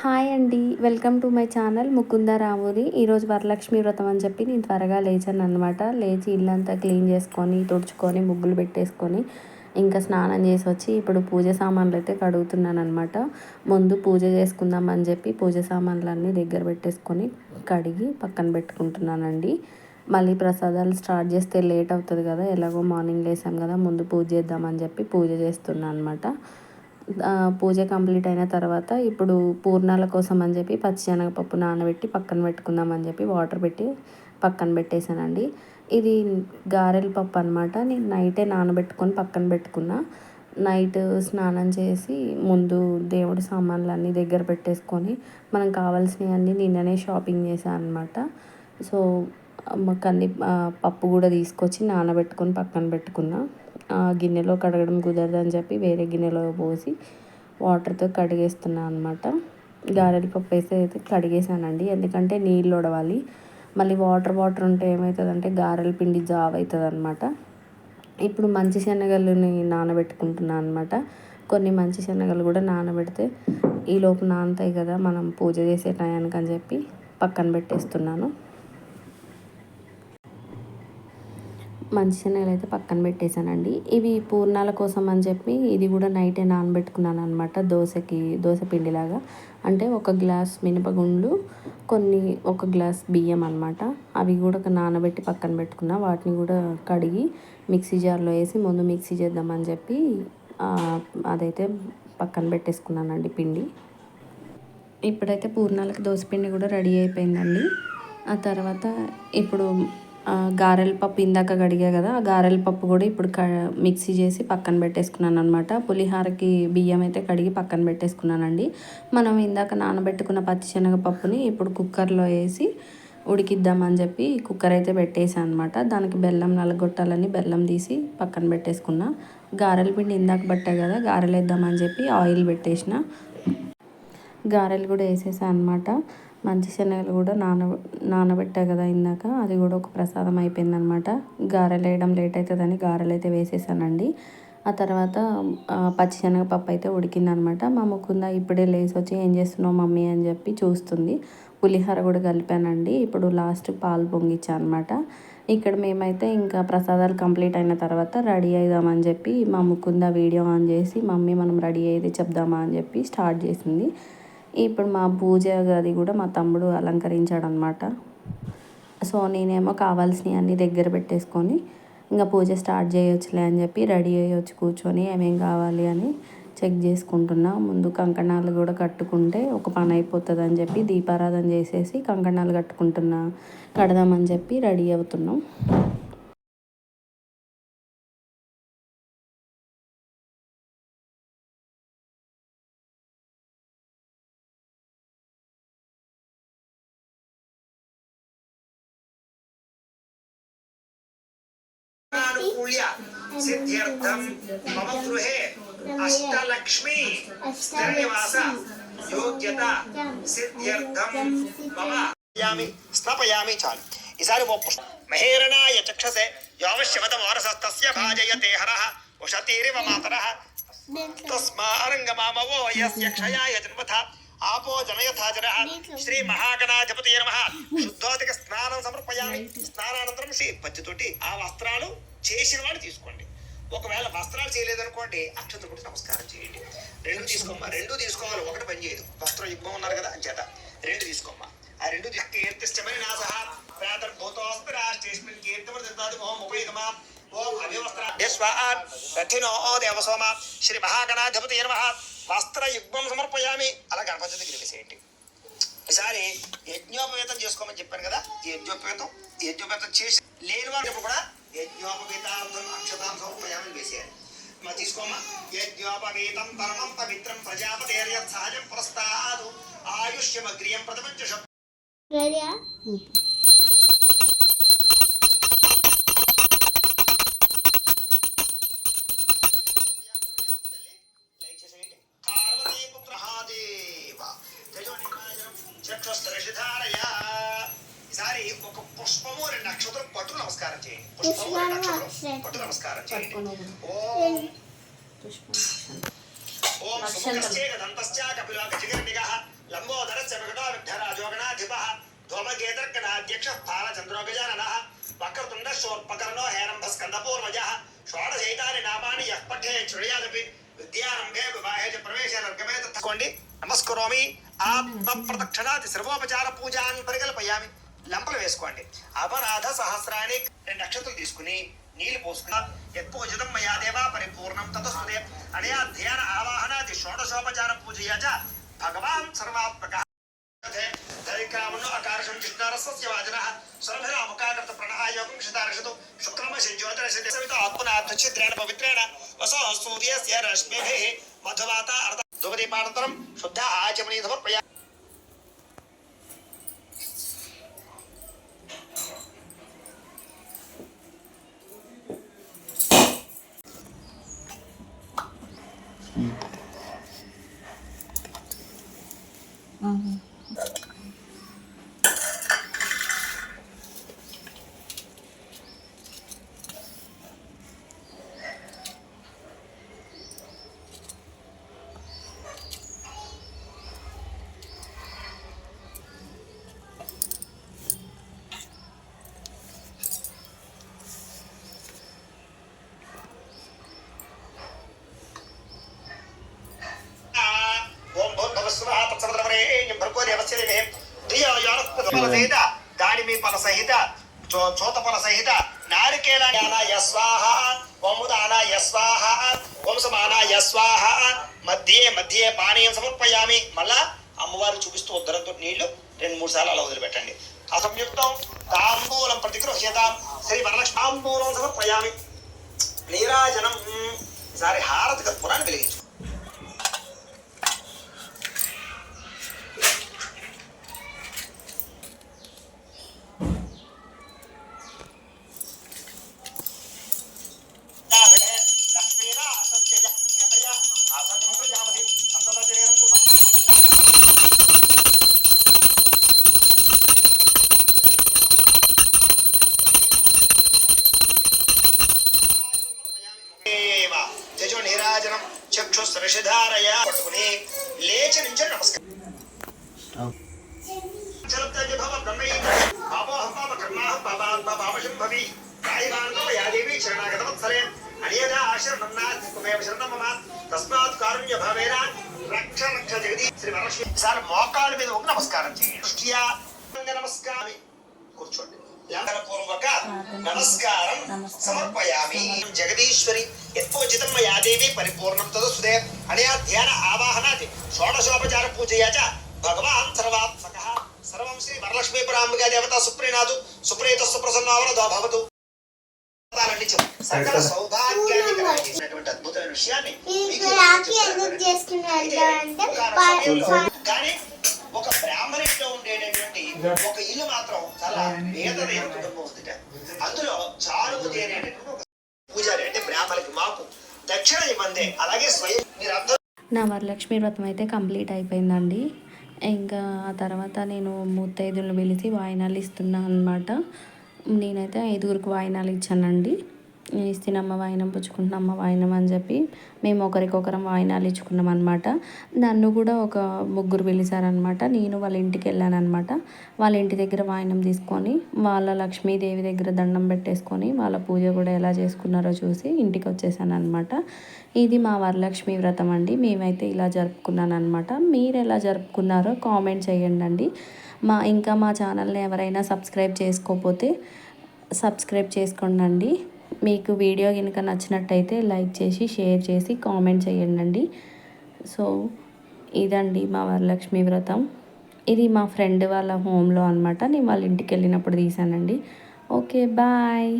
Hi అండి. Welcome to my channel Mukunda Raavuri ఈరోజు వరలక్ష్మి వ్రతం అని చెప్పి నేను త్వరగా లేచాను అనమాట లేచి ఇల్లంతా క్లీన్ చేసుకొని తుడుచుకొని ముగ్గులు పెట్టేసుకొని ఇంకా స్నానం చేసి వచ్చి ఇప్పుడు పూజ సామాన్లు అయితే కడుగుతున్నాను అనమాట ముందు పూజ చేసుకుందాం అని చెప్పి పూజ సామాన్లన్నీ దగ్గర పెట్టేసుకొని కడిగి పక్కన పెట్టుకుంటున్నానండి. మళ్ళీ ప్రసాదాలు స్టార్ట్ చేస్తే లేట్ అవుతుంది కదా ఎలాగో మార్నింగ్ లేసాం కదా ముందు పూజ చేద్దామని చెప్పి పూజ చేస్తున్నాను అనమాట పూజ కంప్లీట్ అయిన తర్వాత ఇప్పుడు పూర్ణాల కోసం అని చెప్పి పచ్చిశనగపప్పు నానబెట్టి పక్కన పెట్టుకుందామని చెప్పి వాటర్ పెట్టి పక్కన పెట్టేశానండి. ఇది గారెల పప్పు అనమాట నేను నైటే నానబెట్టుకొని పక్కన పెట్టుకున్నా. నైట్ స్నానం చేసి ముందు దేవుడి సామాన్లు అన్నీ దగ్గర పెట్టేసుకొని మనం కావాల్సినవన్నీ నిన్ననే షాపింగ్ చేశాను అనమాట సో కంది పప్పు కూడా తీసుకొచ్చి నానబెట్టుకొని పక్కన పెట్టుకున్నా. గిన్నెలో కడగడం కుదరదు అని చెప్పి వేరే గిన్నెలో పోసి వాటర్తో కడిగేస్తున్నాను అనమాట గారెల పప్పు వేసి అయితే కడిగేసానండి. ఎందుకంటే నీళ్ళు ఉడవాలి. మళ్ళీ వాటర్ వాటర్ ఉంటే ఏమవుతుందంటే గారెల పిండి జావ్ అవుతుంది అనమాట ఇప్పుడు మంచి శనగలని నానబెట్టుకుంటున్నాను అనమాట కొన్ని మంచి శనగలు కూడా నానబెడితే ఈలోపు నానతాయి కదా మనం పూజ చేసే టయానికి అని చెప్పి పక్కన పెట్టేస్తున్నాను. మంచి శనగలు అయితే పక్కన పెట్టేశానండి. ఇవి పూర్ణాల కోసం అని చెప్పి ఇది కూడా నైటే నానబెట్టుకున్నాను అనమాట దోశకి దోశ పిండిలాగా. అంటే ఒక గ్లాస్ మినపగుండ్లు కొన్ని ఒక గ్లాస్ బియ్యం అనమాట అవి కూడా నానబెట్టి పక్కన పెట్టుకున్నా. వాటిని కూడా కడిగి మిక్సీ జార్లో వేసి ముందు మిక్సీ చేద్దామని చెప్పి అదైతే పక్కన పెట్టేసుకున్నానండి పిండి. ఇప్పుడైతే పూర్ణాలకి పిండి కూడా రెడీ అయిపోయిందండి. ఆ తర్వాత ఇప్పుడు గారెల పప్పు ఇందాక కడిగా కదా ఆ గారెల పప్పు కూడా ఇప్పుడు క మిక్సీ చేసి పక్కన పెట్టేసుకున్నాను అనమాట పులిహారకి బియ్యం అయితే కడిగి పక్కన పెట్టేసుకున్నానండి. మనం ఇందాక నానబెట్టుకున్న పచ్చిశనగపప్పుని ఇప్పుడు కుక్కర్లో వేసి ఉడికిద్దామని చెప్పి కుక్కర్ అయితే పెట్టేసాను అనమాట దానికి బెల్లం నలగొట్టాలని బెల్లం తీసి పక్కన పెట్టేసుకున్నా. గారెల పిండి ఇందాక పట్టా కదా గారెలు వేద్దామని చెప్పి ఆయిల్ పెట్టేసిన. గారెలు కూడా వేసేసాను అనమాట మంచి శనగలు కూడా నాన నానబెట్టా కదా ఇందాక. అది కూడా ఒక ప్రసాదం అయిపోయిందనమాట. గారెలు వేయడం లేట్ అవుతుందని గారెలు అయితే వేసేసానండి. ఆ తర్వాత పచ్చిశనగపప్పు అయితే ఉడికిందనమాట. మా ముకుంద ఇప్పుడే లేచి వచ్చి ఏం చేస్తున్నావు మమ్మీ అని చెప్పి చూస్తుంది. పులిహోర కూడా కలిపానండి. ఇప్పుడు లాస్ట్ పాలు పొంగిచ్చా అనమాట ఇక్కడ మేమైతే ఇంకా ప్రసాదాలు కంప్లీట్ అయిన తర్వాత రెడీ అయిదామని చెప్పి మా ముకుంద వీడియో ఆన్ చేసి మమ్మీ మనం రెడీ అయ్యేది చెప్దామా? అని చెప్పి స్టార్ట్ చేసింది. ఇప్పుడు మా పూజ గది కూడా మా తమ్ముడు అలంకరించాడు అనమాట సో నేనేమో కావాల్సినవి అన్నీ దగ్గర పెట్టేసుకొని ఇంకా పూజ స్టార్ట్ చేయొచ్చులే అని చెప్పి రెడీ అయ్యొచ్చు కూర్చొని ఏమేం కావాలి అని చెక్ చేసుకుంటున్నా. ముందు కంకణాలు కూడా కట్టుకుంటే ఒక పని అయిపోతుంది అని చెప్పి దీపారాధన చేసేసి కంకణాలు కట్టుకుంటున్నా కడదామని చెప్పి రెడీ అవుతున్నాం. అనుకూల్య సిద్ధ్యర్థం మమ గృహే అష్టలక్ష్మి స్థిరనివాస యోగ్యత సిద్ధ్యర్థం మమ యామి స్నపయామి చాలు ఈసారి ఓ పుష్ప మహేరణాయ చక్షసే యావశ్యవత వారసస్తస్య భాజయతే హరః ఉషతీరివ మాతరః తస్మారంగమామవో యస్య క్షయాయ జన్మథ ఆపో జనయథాజన శ్రీ మహాగణాధిపతి నమ శుద్ధోదక స్నానం సమర్పయామి స్నానానంతరం శ్రీ పచ్చితోటి ఆ వస్త్రాలు చేసిన వాళ్ళు తీసుకోండి. ఒకవేళ వస్త్రాలు చేయలేదనుకోండి అక్షతలు నమస్కారం చేయండి. రెండు తీసుకోమ్మా. రెండు తీసుకోవాలి. ఒకటి పని చేయదు. వస్త్రం యుగ్మం ఉన్నారు కదా అంచేత. రెండు తీసుకోమ్మా. ఆ రెండు కీర్తిష్టమని నా సహా ప్రాతర్భూతోస్తి రాష్ట్రేస్మిన్ కీర్తిమర్దితాది మోహం ఉపయోగమా ఓం అభివస్త్ర యస్వాన్ రథినో దేవసోమ. శ్రీ మహాగణాధిపతి నమ. వస్త్ర యుగ్మం సమర్పయామి. అలా గణపతి దగ్గర వేసేయండి ఈసారి యజ్ఞోపవేతం చేసుకోమని చెప్పాను కదా ఈ యజ్ఞోపవేతం చేసి లేని వారు కూడా యజ్ఞోపవీతార్థం అక్షతాం సమర్పయామని వేసేయాలి మా తీసుకోమా యజ్ఞోపవీతం పరమం పవిత్రం ప్రజాపతేర్య సహజం ప్రస్తాదు ఆయుష్యమగ్రియం ప్రథమంచ పుష్పము అనే నక్షత్రం పట్టు నమస్కారం చేయండి. పుష్పము అనే నక్షత్రం పట్టు నమస్కారం చేయండి. ఓం. ఓం సుముఖశ్చేక దంతశ్చ కపిలాక జిగర్నిగః లంబోదరస్య ప్రకటో విఘ్నరాజోగణాధిపః ధూమకేతర్కటాధ్యక్ష పాలచంద్రోగజాననః వక్రతుండ శోర్పకర్ణో హేరంభ స్కందపూర్వజః షోడశైతాని నామాని యః పఠే విద్యారంభే వివాహే చ తత్కోండి నమస్కరోమి. ఆత్మ ప్రదక్షిణాది సర్వోపచార పూజాన్ పరికల్పయామి. లంపలు వేసుకోండి. అపరాధ సహస్రాన్ని రెండు నక్షత్రం తీసుకుని నీళ్ళు పోసుకున్నా యత్పూజితం మయా దేవా పరిపూర్ణం తతస్తుదే అనయా ధ్యాన ఆవాహనాది షోడశోపచార పూజయా చ భగవాన్ సర్వాత్మక దైకామను అకారశం కృష్ణారస్య వాజన సురభిరాముకాకృత ప్రణాయోగం శతారషతు శుక్రమశి జ్యోతిరశి సవిత ఆత్మనాథ్చిత్రేణ పవిత్రేణ. వసో సూర్యస్య రశ్మిభిః. మధువాత శుద్ధ ఆచమనీ సమర్పయ ఓం భూర్భవస్వః తత్సవితుర్వరేణ్యం భర్గో దేవస్య ధీమహి ధియో యో నః ప్రచోదయాత్ సహిత దానిమి ఫల సహిత చోత ఫల సహిత నారికేళ జ్ఞానాయ స్వాహ ఓముదానాయ స్వాహ ఓం సమానాయ స్వాహ మధ్యే మధ్యే పానీయం సమర్పయామి మళ్ళా అమ్మవారు చూపిస్తూ ఉద్దరంతో నీళ్ళు రెండు మూడు సార్లు అలా వదిలిపెట్టండి. అసంయుక్తం తాంబూలం ప్రతిగృహ్యతాం శ్రీ వరలక్ష్మి తాంబూలం సమర్పయామి. నీరాజనం. ఈసారి హారతి కర్పూరాన్ని వెలిగించు రక్ష రక్ష జగది శ్రీ వరలక్ష్మి సార్ మోకాళ్ళ మీద ఒక నమస్కారం చేయండి. నమస్కారం. కూర్చోండి. పూర్వక నమస్కారం సమర్పయామి జగదీశ్వరి యత్పోజితం మయా దేవి పరిపూర్ణం తదసుదే అనయా ధ్యాన ఆవాహనాది షోడశోపచార పూజయా చ భగవాన్ సర్వాత్మక సర్వం శ్రీ వరలక్ష్మీ పరాంబికా దేవత సుప్రీనాథు సుప్రీత సుప్రసన్నావరదో భవతు. సకల సౌభాగ్యాన్ని కలిగించినటువంటి అద్భుతమైన విషయాన్ని కానీ ఒక ఇల్లు మాత్రం చాలా పేదదైన కుటుంబం ఉందిట అందులో ఒక పూజారి అంటే బ్రాహ్మణులకి మాకు దక్షిణ ఇవ్వందే అలాగే స్వయం మీరందరూ నా వరలక్ష్మి వ్రతం అయితే కంప్లీట్ అయిపోయిందండి. ఇంకా ఆ తర్వాత నేను ముత్తైదులను పిలిచి వాయినాలు ఇస్తున్నా అనమాట నేనైతే ఐదుగురికి వాయినాలు ఇచ్చానండి. ఇస్తినమ్మ వాయినం పుచ్చుకుంటున్నమ్మ వాయినం అని చెప్పి మేము ఒకరికొకరం వాయినాలు ఇచ్చుకున్నాం అనమాట నన్ను కూడా ఒక ముగ్గురు పిలిచారనమాట నేను వాళ్ళ ఇంటికి వెళ్ళానమాట వాళ్ళ ఇంటి దగ్గర వాయినం తీసుకొని వాళ్ళ లక్ష్మీదేవి దగ్గర దండం పెట్టేసుకొని వాళ్ళ పూజ కూడా ఎలా చేసుకున్నారో చూసి ఇంటికి వచ్చేసాను అనమాట ఇది మా వరలక్ష్మి వ్రతం అండి. మేమైతే ఇలా జరుపుకున్నాను అనమాట మీరు ఎలా జరుపుకున్నారో కామెంట్ చేయండి అండి మా ఇంకా మా ఛానల్ని ఎవరైనా సబ్స్క్రైబ్ చేసుకోకపోతే సబ్స్క్రైబ్ చేసుకోండి అండి మీకు వీడియో కనుక నచ్చినట్టయితే లైక్ చేసి షేర్ చేసి కామెంట్ చేయండి సో ఇదండి మా వరలక్ష్మి వ్రతం. ఇది మా ఫ్రెండ్ వాళ్ళ హోమ్లో అనమాట నేను వాళ్ళ ఇంటికి వెళ్ళినప్పుడు తీసానండి. Okay bye.